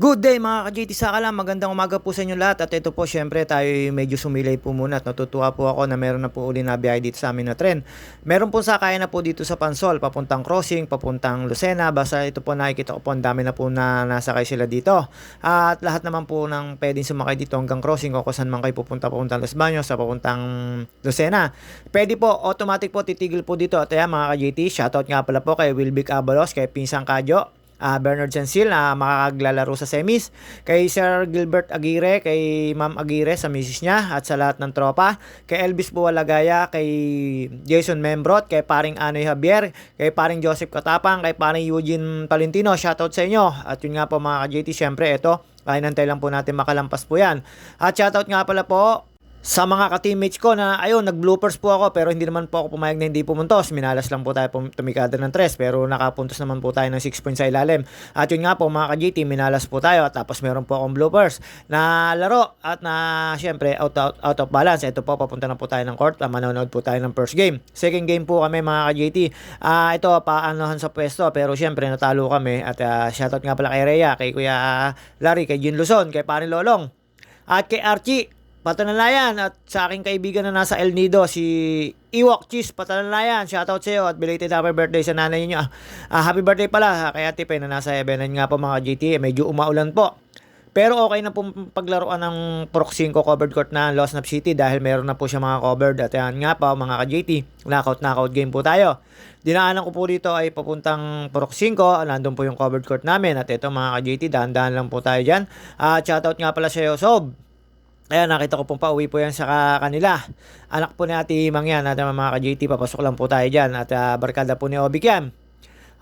Good day mga ka-JT Saka lang, magandang umaga po sa inyo lahat at ito po syempre tayo medyo sumilay po muna at natutuwa po ako na meron na po uli na biyahe dito sa amin na tren. Meron po sakayan na po dito sa Pansol, papuntang crossing, papuntang Lucena, basta ito po nakikita ko po ang dami na po na nasakay sila dito. At lahat naman po ng pwedeng sumakay dito hanggang crossing o kung saan man kayo pupunta papuntang Los Baños sa papuntang Lucena. Pwede po, automatic po titigil po dito at ayan mga ka-JT, shoutout nga pala po kay Wilbic Abalos, kay Pinsang Kadyo, uh, Bernard Sensil na makakaglalaro sa semis, kay Sir Gilbert Aguirre, kay Ma'am Aguirre sa misis niya at sa lahat ng tropa, kay Elvis Buwalagaya, kay Jason Membrot, kay paring Anoy Javier, kay paring Joseph Katapang, kay paring Eugene Palentino, shoutout sa inyo. At yun nga po mga ka-JT, syempre ito, kaya nantay lang po natin makalampas po yan. At shoutout nga pala po sa mga ka-teammates ko na ayun, nag-bloopers po ako pero hindi naman po ako pumayag na hindi pumuntos. Minalas lang po tayo tumikada ng 3 pero nakapuntos naman po tayo ng 6 points sa ilalim. At yun nga po mga ka-GT, minalas po tayo at tapos meron po akong bloopers na laro at na syempre out, out, out of balance. Ito po, papunta na po tayo ng court. Uh, manonood po tayo ng first game. Second game po kami mga ka-GT. Uh, ito, paanohan sa pwesto pero syempre natalo kami at uh, shoutout nga pala kay Rhea, kay Kuya Larry, kay Jin Luzon, kay Parin Lolong at kay Archie Patanalayan at sa aking kaibigan na nasa El Nido, si Iwok Cheese, Patanalayan, shoutout sa iyo at belated happy birthday sa nanay niyo. Ah, happy birthday pala kay Ate Pe na nasa Ebenan nga po mga GTA, medyo umaulan po. Pero okay na po paglaruan ng Proc 5 covered court na Lost Snap City dahil meron na po siya mga covered at yan nga po mga ka-JT, knockout knockout game po tayo. Dinaanan ko po dito ay papuntang Proc 5, nandun po yung covered court namin at ito mga ka-JT, dahan-dahan lang po tayo dyan. At uh, shoutout nga pala sa iyo, Sob. Ayan, nakita ko pong pauwi po yan sa kanila. Anak po ni Ate Imang yan, at mga ka-JT, papasok lang po tayo dyan. At uh, barkada po ni Obik yan.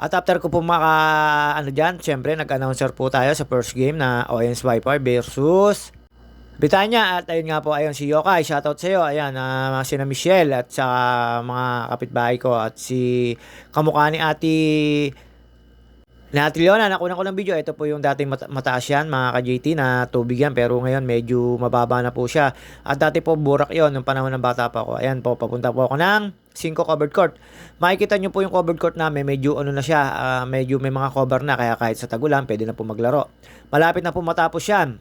At after ko po maka, ano dyan, syempre, nag-announcer po tayo sa first game na Oyens Viper versus Bitanya. At ayun nga po, ayun si Yokai, shoutout sa iyo. Ayan, uh, si na Michelle at sa mga kapitbahay ko at si kamukha ni Ate na Triona, nakunan ko ng video. Ito po yung dating mata- mataas yan, mga ka-JT, na tubig yan. Pero ngayon, medyo mababa na po siya. At dati po, burak yon nung panahon ng bata pa ako. Ayan po, papunta po ako ng 5 covered court. Makikita nyo po yung covered court namin, medyo ano na siya, uh, medyo may mga cover na. Kaya kahit sa tagulan, pwede na po maglaro. Malapit na po matapos yan.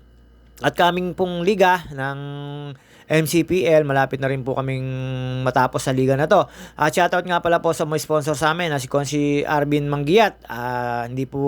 At kaming pong liga ng MCPL. Malapit na rin po kaming matapos sa liga na to. At uh, shoutout nga pala po sa mga sponsor sa amin na si Konsi Arvin Manggiyat. Uh, hindi po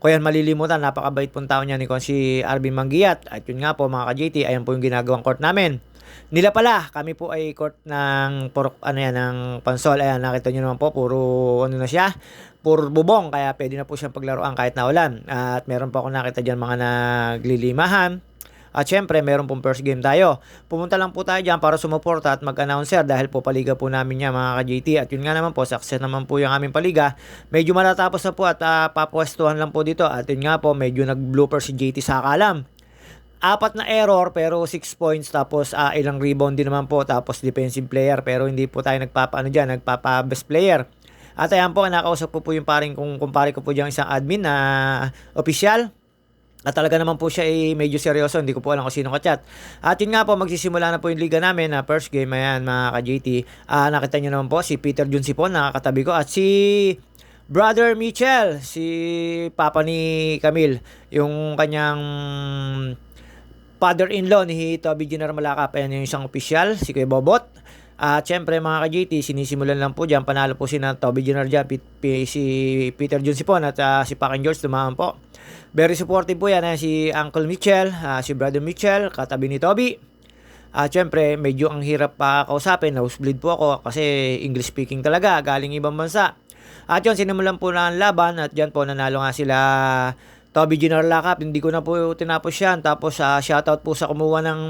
ko yan malilimutan. Napakabait pong tao niya ni Konsi Arvin Manggiyat. At yun nga po mga ka-JT, ayan po yung ginagawang court namin. Nila pala, kami po ay court ng pork, ano yan, ng pansol. Ayan, nakita nyo naman po, puro ano na siya, puro bubong. Kaya pwede na po siyang paglaruan kahit na ulan. At meron po ako nakita dyan mga naglilimahan. At syempre, meron pong first game tayo. Pumunta lang po tayo dyan para sumuporta at mag-announcer dahil po paliga po namin niya mga ka-JT. At yun nga naman po, success naman po yung aming paliga. Medyo matatapos na po at uh, papwestuhan lang po dito. At yun nga po, medyo nag-blooper si JT sa kalam apat na error pero 6 points tapos uh, ilang rebound din naman po tapos defensive player pero hindi po tayo nagpapa ano diyan nagpapa best player at ayan po nakausap ko po yung paring kung kumpare ko po diyan isang admin na official at talaga naman po siya ay medyo seryoso, hindi ko po alam kung sino ka-chat. At yun nga po, magsisimula na po yung liga namin na first game, ayan mga ka-JT. Uh, nakita nyo naman po si Peter Junsipon, nakakatabi ko. At si Brother Mitchell, si papa ni Camille, yung kanyang father-in-law ni Toby General Malacap, ayan yung isang official, si Kuya Bobot. At uh, syempre mga ka-JT, sinisimulan lang po dyan, panalo po si Toby General dyan, P- P- si Peter Junsipon at uh, si Pakin George, tumahan po. Very supportive po yan eh, si Uncle Mitchell, uh, si Brother Mitchell, katabi ni Toby. At uh, syempre, medyo ang hirap pa kausapin. Nosebleed po ako kasi English speaking talaga, galing ibang bansa. At yun, sinimulan po na ang laban at dyan po nanalo nga sila Toby Junior Lakap. Hindi ko na po tinapos yan. Tapos uh, shoutout po sa kumuha ng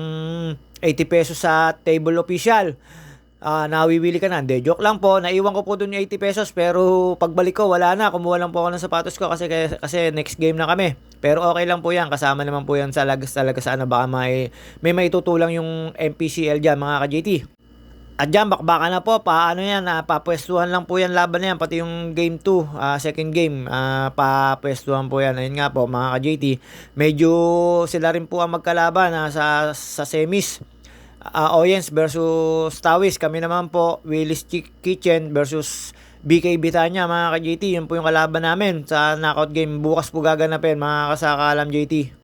80 pesos sa table official uh, nawiwili ka na. Hindi, joke lang po. Naiwan ko po dun yung 80 pesos pero pagbalik ko wala na. Kumuha lang po ako ng sapatos ko kasi, kasi next game na kami. Pero okay lang po yan. Kasama naman po yan sa lagas talaga sa ano. Baka may, may maitutulang yung MPCL dyan mga ka-JT. At dyan, bakbaka na po, paano yan, uh, papwestuhan lang po yan laban na yan, pati yung game 2, uh, ah, second game, uh, papwestuhan po yan. Ayun nga po, mga ka-JT, medyo sila rin po ang magkalaban uh, sa, sa semis uh, Oyens versus Tawis. Kami naman po, Willis Kitchen versus BK Bitanya mga ka-JT. Yun po yung kalaban namin sa knockout game. Bukas po gaganapin mga kasakalam JT.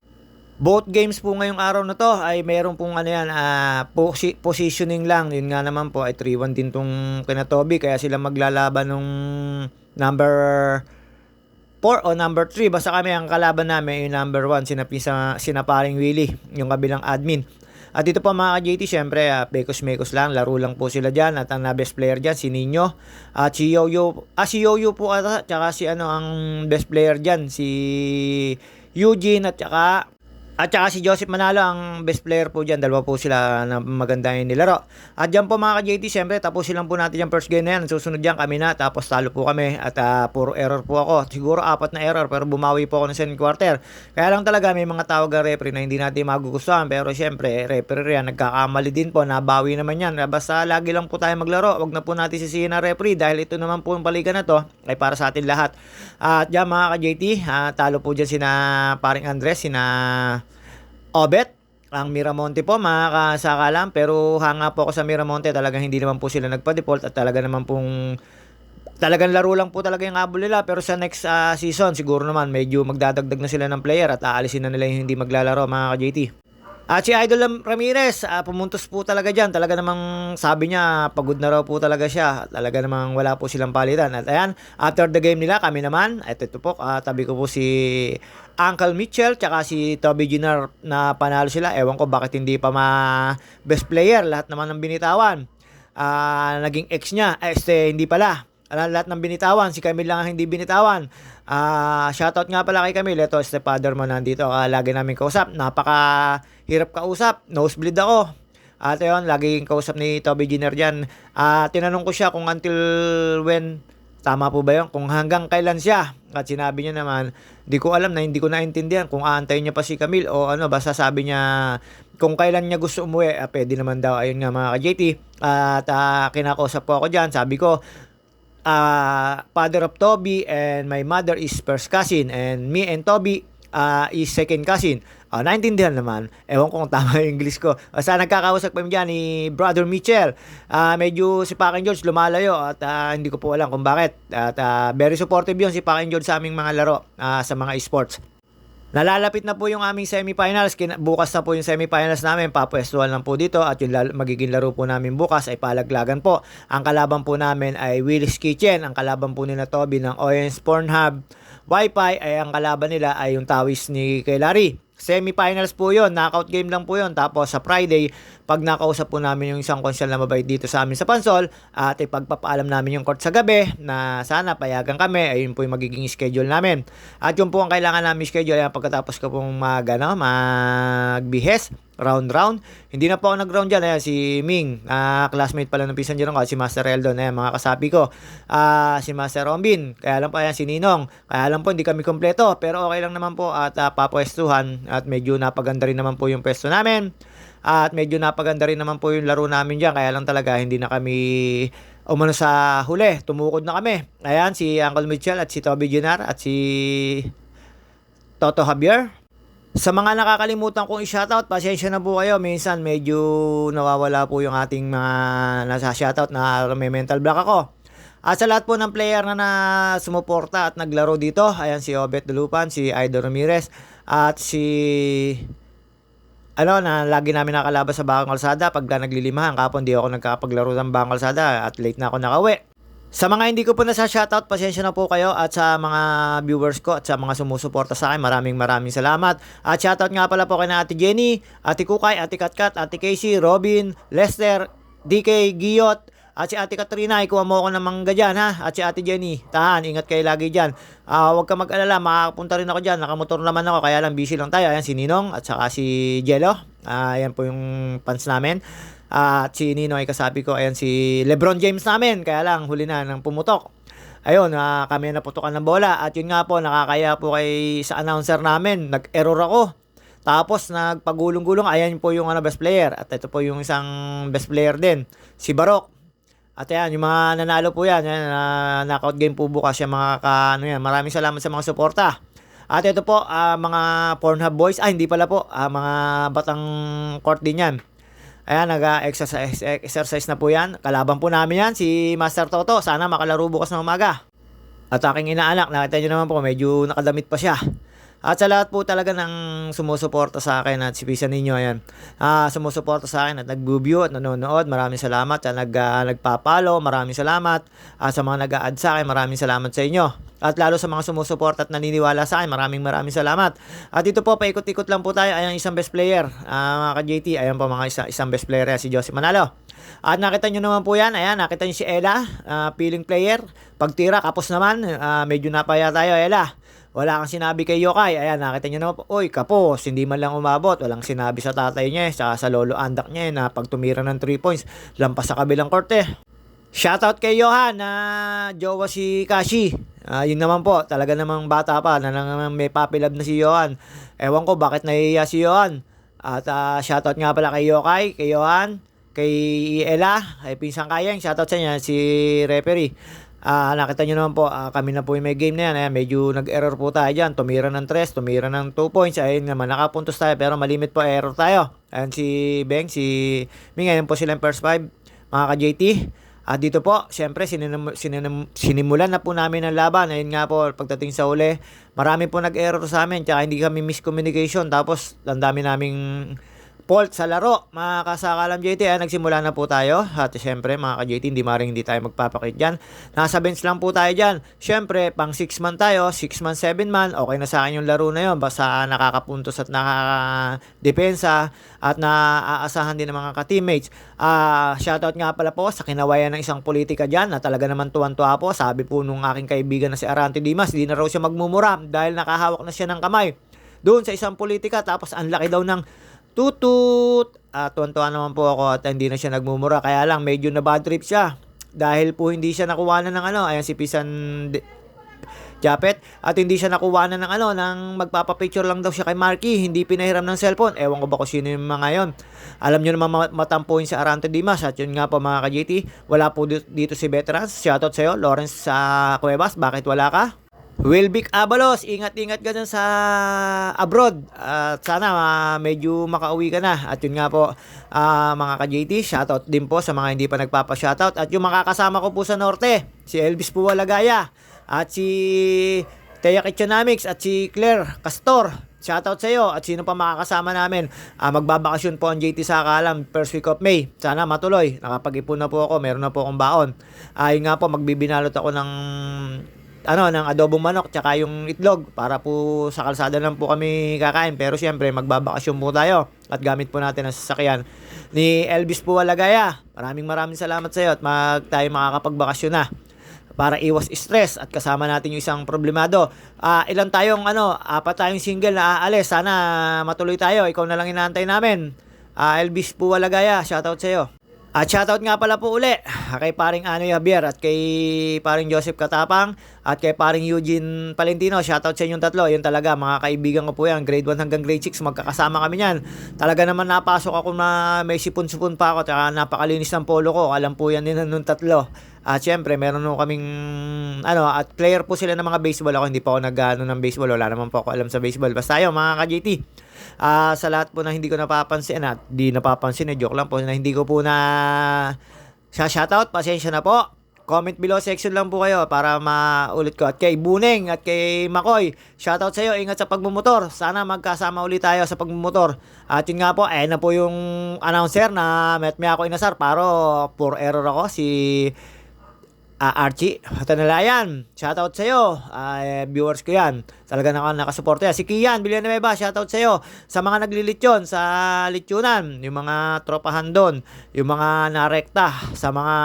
Both games po ngayong araw na to ay meron pong ano yan, ah, posi- positioning lang. Yun nga naman po ay 3-1 din tong kinatobi kaya sila maglalaban nung number 4 o number 3. Basta kami ang kalaban namin yung number 1 sinapisa sinaparing Willie, yung kabilang admin. At dito po mga ka-JT, syempre, uh, Mekos lang, laro lang po sila dyan. At ang na best player dyan, si Nino. At si Yoyo, ah si Yoyo po ata, tsaka si ano ang best player dyan, si Eugene at tsaka at saka si Joseph Manalo ang best player po dyan. Dalawa po sila na maganda yung nilaro. At dyan po mga ka-JT, syempre tapusin lang po natin yung first game na yan. Susunod dyan kami na, tapos talo po kami. At uh, puro error po ako. Siguro apat na error, pero bumawi po ako ng second quarter. Kaya lang talaga may mga tawag ang referee na hindi natin magugustuhan. Pero syempre, referee yan, nagkakamali din po. Nabawi naman yan. Basta lagi lang po tayo maglaro. Wag na po natin sisihin na referee dahil ito naman po yung paligan na to ay para sa atin lahat. At dyan mga ka-JT, uh, talo po dyan sina paring Andres, sina Obet, ang Miramonte po, mga kasaka lang. Pero hanga po ako sa Miramonte. Talagang hindi naman po sila nagpa-default at talaga naman pong talagang laro lang po talaga yung habol nila. Pero sa next uh, season, siguro naman medyo magdadagdag na sila ng player at aalisin na nila yung hindi maglalaro, mga ka-JT. At si Idol Ramirez, uh, pumuntos po talaga dyan. Talaga namang sabi niya, pagod na raw po talaga siya. Talaga namang wala po silang palitan. At ayan, after the game nila, kami naman, ito, ito po, uh, tabi ko po si Uncle Mitchell, tsaka si Toby Jr. na panalo sila. Ewan ko bakit hindi pa ma best player. Lahat naman ng binitawan. Uh, naging ex niya. Eh, este, hindi pala. lahat ng binitawan. Si Camille lang ang hindi binitawan. Uh, shoutout nga pala kay Camille. Ito, stepfather mo nandito. Uh, lagi namin kausap. Napaka hirap kausap, nosebleed ako. At yun, laging kausap ni Toby Jenner dyan. At tinanong ko siya kung until when, tama po ba yun? Kung hanggang kailan siya. At sinabi niya naman, di ko alam na hindi ko naintindihan kung aantayin niya pa si Camille o ano, basta sabi niya kung kailan niya gusto umuwi, ah, pwede naman daw. Ayun nga mga ka-JT. At uh, kinakausap po ako dyan. Sabi ko, uh, father of Toby and my mother is first cousin and me and Toby uh, is second cousin. Uh, naintindihan naman. Ewan kung tama yung English ko. Basta nagkakausap kami dyan ni Brother Mitchell. Uh, medyo si Paking George lumalayo at uh, hindi ko po alam kung bakit. At uh, very supportive yun si Paking George sa aming mga laro uh, sa mga esports. Nalalapit na po yung aming semifinals. Bukas na po yung semifinals namin. Papwestuhan lang po dito at yung magiging laro po namin bukas ay palaglagan po. Ang kalaban po namin ay Willis Kitchen. Ang kalaban po nila Toby ng Oyens Pornhub. Wi-Fi ay ang kalaban nila ay yung tawis ni kay Larry. Semifinals po yon knockout game lang po yon Tapos sa Friday, pag nakausap po namin yung isang konsyal na mabait dito sa amin sa Pansol, at ipagpapaalam namin yung court sa gabi na sana payagan kami, ayun po yung magiging schedule namin. At yun po ang kailangan namin schedule, ay pagkatapos ko pong mag, ano, magbihes, round round. Hindi na po ako nag-round dyan. Ayan, si Ming, uh, classmate pala ng Pisan Jirong, si Master Eldon, ayan, mga kasapi ko. Uh, si Master Rombin, kaya lang po, ayan, si Ninong. Kaya lang po, hindi kami kompleto, pero okay lang naman po at uh, papwestuhan at medyo napaganda rin naman po yung pwesto namin. At medyo napaganda rin naman po yung laro namin dyan. Kaya lang talaga hindi na kami umano sa huli. Tumukod na kami. Ayan, si Uncle Mitchell at si Toby Ginar at si Toto Javier. Sa mga nakakalimutan kong i-shoutout, pasensya na po kayo. Minsan medyo nawawala po yung ating mga nasa shoutout na may mental block ako. At sa lahat po ng player na, na sumuporta at naglaro dito, ayan si Obet Dulupan, si Aido Ramirez, at si ano na lagi namin nakalabas sa Bakang Kalsada pagka naglilimahan kapon di ako nagkakapaglaro ng Bakang Kalsada at late na ako nakauwi. Sa mga hindi ko po nasa shoutout, pasensya na po kayo at sa mga viewers ko at sa mga sumusuporta sa akin, maraming maraming salamat. At shoutout nga pala po kay na Ate Jenny, Ate Kukay, Ate Katkat, Ate Casey, Robin, Lester, DK, Giyot, at si Ate Katrina, ikuha mo ako ng mangga dyan, ha? At si Ate Jenny, tahan, ingat kayo lagi dyan. Uh, huwag ka mag-alala, makakapunta rin ako dyan. Nakamotor naman ako, kaya lang busy lang tayo. Ayan, si Ninong at saka si Jello. Uh, ayan po yung pants namin. Uh, at si Nino ay kasabi ko, ayan si Lebron James namin. Kaya lang, huli na ng pumutok. Ayun, uh, kami naputokan ng bola. At yun nga po, nakakaya po kay sa announcer namin. Nag-error ako. Tapos nagpagulong-gulong, ayan po yung ano, best player. At ito po yung isang best player din, si Barok. At ayan, yung mga nanalo po yan, yan uh, knockout game po bukas yung mga ka, ano yan. Maraming salamat sa mga suporta. At ito po, uh, mga Pornhub boys, ah hindi pala po, uh, mga batang court din yan. Ayan, nag-exercise exercise na po yan. Kalaban po namin yan, si Master Toto. Sana makalaro bukas ng umaga. At aking inaanak, nakita nyo naman po, medyo nakadamit pa siya. At sa lahat po talaga ng sumusuporta sa akin at si Pisa ninyo, ayan. Ah, sumusuporta sa akin at nag-view at nanonood, maraming salamat. At nag, ah, nagpapalo, maraming salamat. At sa mga nag-a-add sa akin, maraming salamat sa inyo. At lalo sa mga sumusuporta at naniniwala sa akin, maraming maraming salamat. At dito po, paikot-ikot lang po tayo. Ayan, isang best player. Ah, mga ka-JT, ayan po mga isa, isang best player, yan, si Joseph Manalo. At nakita nyo naman po yan, ayan, nakita nyo si Ella, ah, feeling player. Pagtira, kapos naman, ah, medyo napaya tayo, Ella. Wala kang sinabi kay Yokai. Ayan, nakita nyo naman po. Uy, kapos. Hindi man lang umabot. Walang sinabi sa tatay niya. eh, Saka sa lolo andak niya eh, na pag tumira ng 3 points, lampas sa kabilang korte. Shoutout kay Johan na jowa si Kashi. Ah, yun naman po, talaga namang bata pa na naman may papilab na si Johan. Ewan ko bakit nahihiya si Johan. At ah, shoutout nga pala kay Yokai, kay Johan, kay Ella, kay Pinsang Kayang. Shoutout sa niya, si referee. Ah, nakita nyo naman po, ah, kami na po yung may game na yan. Ayan, medyo nag-error po tayo dyan. Tumira ng 3, tumira ng 2 points. Ayun naman, nakapuntos tayo pero malimit po error tayo. Ayan si Beng, si Ming, ayun po silang first 5, mga ka-JT. At dito po, siyempre, sininum, sininum, sinimulan na po namin ang laban. Ayun nga po, pagdating sa uli, marami po nag-error sa amin. Tsaka hindi kami miscommunication. Tapos, ang dami naming fault sa laro. Mga kasakalam JT, ay nagsimula na po tayo. At siyempre, mga ka-JT, hindi maring hindi tayo magpapakit dyan. Nasa bench lang po tayo dyan. Siyempre, pang 6 man tayo, 6 man, 7 man, okay na sa akin yung laro na yon Basta nakakapuntos at nakakadepensa at naaasahan din ng mga ka-teammates. Ah, shoutout nga pala po sa kinawayan ng isang politika dyan na talaga naman tuwan-tuwa po. Sabi po nung aking kaibigan na si Arante Dimas, di na raw siya magmumura dahil nakahawak na siya ng kamay doon sa isang politika tapos ang laki daw ng tutut. At tuwan-tuwa naman po ako at hindi na siya nagmumura. Kaya lang medyo na bad trip siya. Dahil po hindi siya nakuha na ng ano. Ayan si Pisan Japet. At hindi siya nakuha na ng ano. Nang magpapapicture lang daw siya kay Marky. Hindi pinahiram ng cellphone. Ewan ko ba kung sino yung mga yon. Alam nyo naman ma- matampuin si Arante Dimas. At yun nga po mga ka-JT. Wala po di- dito si Veterans. Shoutout sa'yo. Lawrence sa Cuevas. Bakit wala ka? Wilbic Abalos, ingat-ingat ka dyan sa abroad. At sana ah, medyo makauwi ka na. At yun nga po, ah, mga ka-JT, shoutout din po sa mga hindi pa nagpapa-shoutout. At yung makakasama ko po sa Norte, si Elvis Puwalagaya, at si Teya Kitchenamics, at si Claire Castor. Shoutout sa iyo at sino pa makakasama namin. Ah, magbabakasyon po ang JT sa Kalam first week of May. Sana matuloy. Nakapag-ipon na po ako, meron na po akong baon. Ah, yun nga po, magbibinalot ako ng ano, ng adobong manok tsaka yung itlog para po sa kalsada lang po kami kakain. Pero siyempre, magbabakasyon po tayo at gamit po natin ang sasakyan ni Elvis Puwalagaya. Maraming maraming salamat sa iyo at mag tayo makakapagbakasyon na para iwas stress at kasama natin yung isang problemado. Ah, ilan tayong ano, apat tayong single na aalis. Sana matuloy tayo. Ikaw na lang inaantay namin. Ah, Elvis Puwalagaya, shoutout sa iyo. At shoutout nga pala po uli kay paring Anoy Javier at kay paring Joseph Katapang at kay paring Eugene Palentino. Shoutout sa inyong tatlo. Yun talaga, mga kaibigan ko po yan. Grade 1 hanggang grade 6, magkakasama kami yan. Talaga naman napasok ako na may sipon-sipon pa ako. Tsaka napakalinis ng polo ko. Alam po yan din nung tatlo. At syempre, meron nung kaming, ano, at player po sila ng mga baseball. Ako hindi pa ako nag ano, ng baseball. Wala naman po ako alam sa baseball. Basta yun, mga ka-JT. Ah, sa lahat po na hindi ko napapansin at di napapansin eh, joke lang po na hindi ko po na sa shoutout, pasensya na po. Comment below section lang po kayo para maulit ko. At kay Buneng at kay Makoy, shoutout sa iyo. Ingat sa pagmumotor. Sana magkasama ulit tayo sa pagmumotor. At yun nga po, ayan na po yung announcer na met me ako inasar. Paro, poor error ako. Si Ah, Archie, Tanalayan, shoutout sa iyo. Ah, viewers ko 'yan. Talaga naka nakasuporta. Si Kian Villanueva, shoutout sa iyo. Sa mga naglilitsyon sa litsunan, yung mga tropahan doon, yung mga narekta, sa mga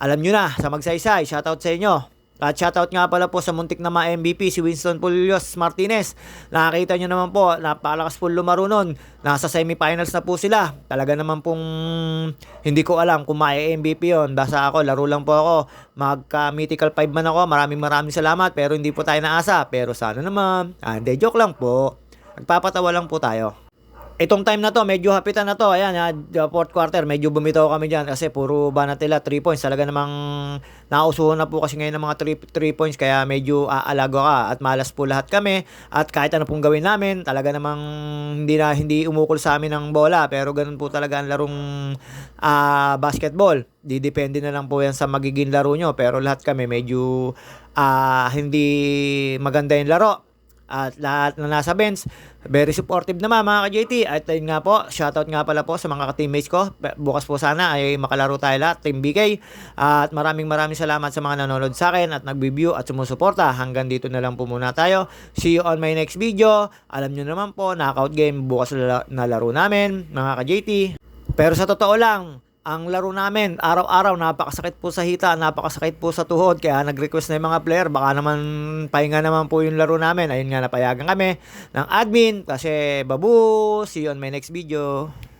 alam nyo na, sa magsaysay, shoutout sa inyo. At shoutout nga pala po sa muntik na ma-MVP si Winston Pulios Martinez. Nakakita nyo naman po, napakalakas po lumaro nun. Nasa semifinals na po sila. Talaga naman pong hindi ko alam kung ma-MVP yon. Basta ako, laro lang po ako. Magka-mythical 5 man ako. Maraming maraming salamat. Pero hindi po tayo naasa. Pero sana naman. Ah, hindi, joke lang po. Nagpapatawa lang po tayo. Itong time na to, medyo hapitan na to. Ayan, ha, the fourth quarter, medyo bumitaw kami dyan kasi puro banatila 3 points. Talaga namang nausuhan na po kasi ngayon ng mga 3 points kaya medyo aalago ka at malas po lahat kami. At kahit ano pong gawin namin, talaga namang hindi na hindi umukol sa amin ng bola. Pero ganun po talaga ang larong ah, basketball. Didepende na lang po yan sa magiging laro nyo. Pero lahat kami medyo ah, hindi maganda yung laro at lahat na nasa bench, very supportive naman mga ka-JT. At ayun nga po, shoutout nga pala po sa mga ka-teammates ko. Bukas po sana ay makalaro tayo lahat, Team BK. At maraming maraming salamat sa mga nanonood sa akin at nag-view at sumusuporta. Hanggang dito na lang po muna tayo. See you on my next video. Alam nyo naman po, knockout game bukas na laro namin, mga ka-JT. Pero sa totoo lang, ang laro namin, araw-araw, napakasakit po sa hita, napakasakit po sa tuhod, kaya nag-request na yung mga player, baka naman pahinga naman po yung laro namin. Ayun nga, napayagan kami ng admin, kasi babu, see you on my next video.